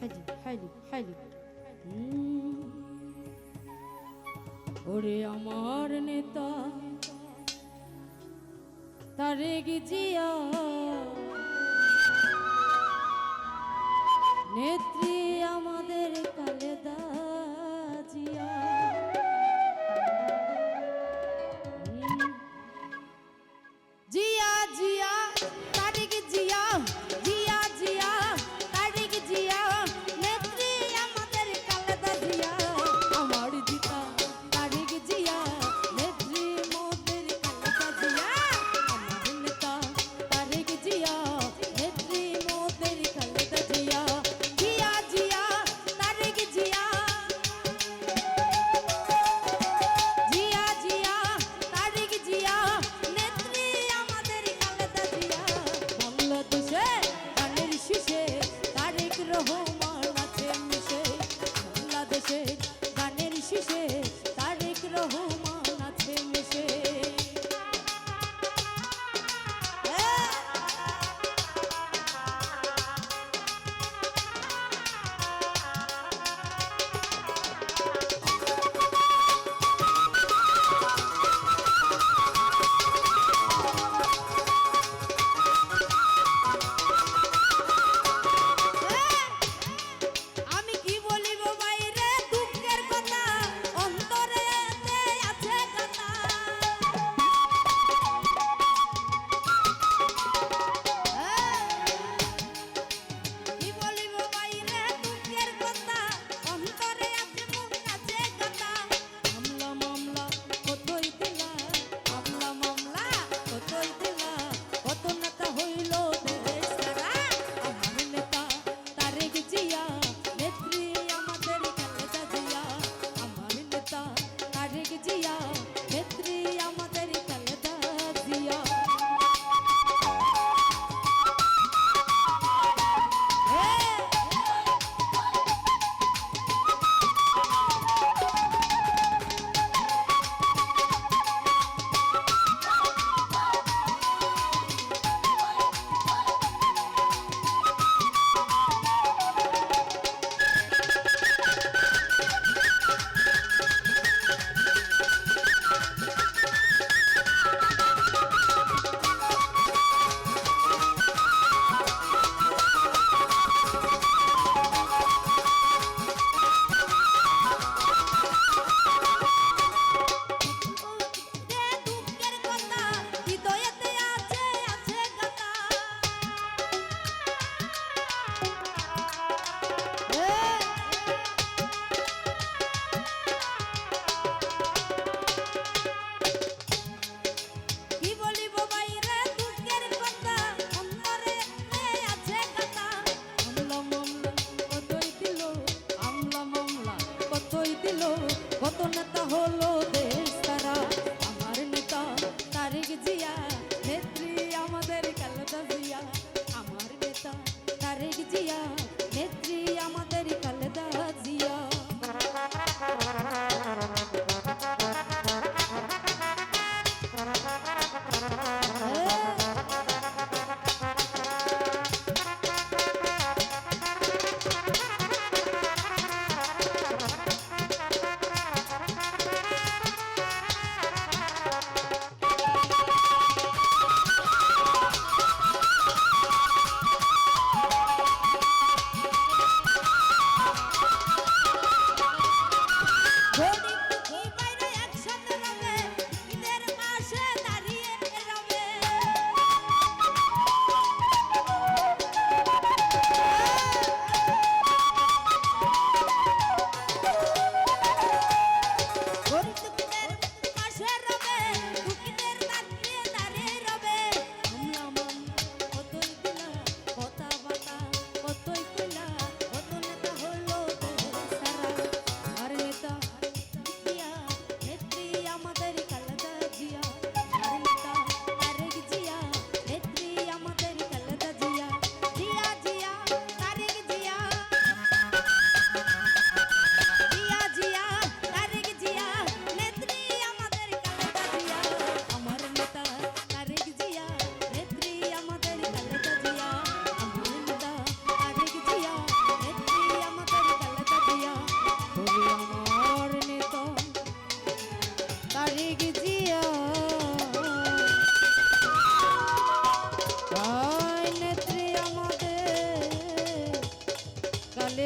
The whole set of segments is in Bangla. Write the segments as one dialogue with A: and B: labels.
A: হাজি হালি হালি ওরে আমার নেতা তারে গিজিয়া। নেত্রী আমাদের কালেদা।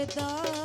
A: দাও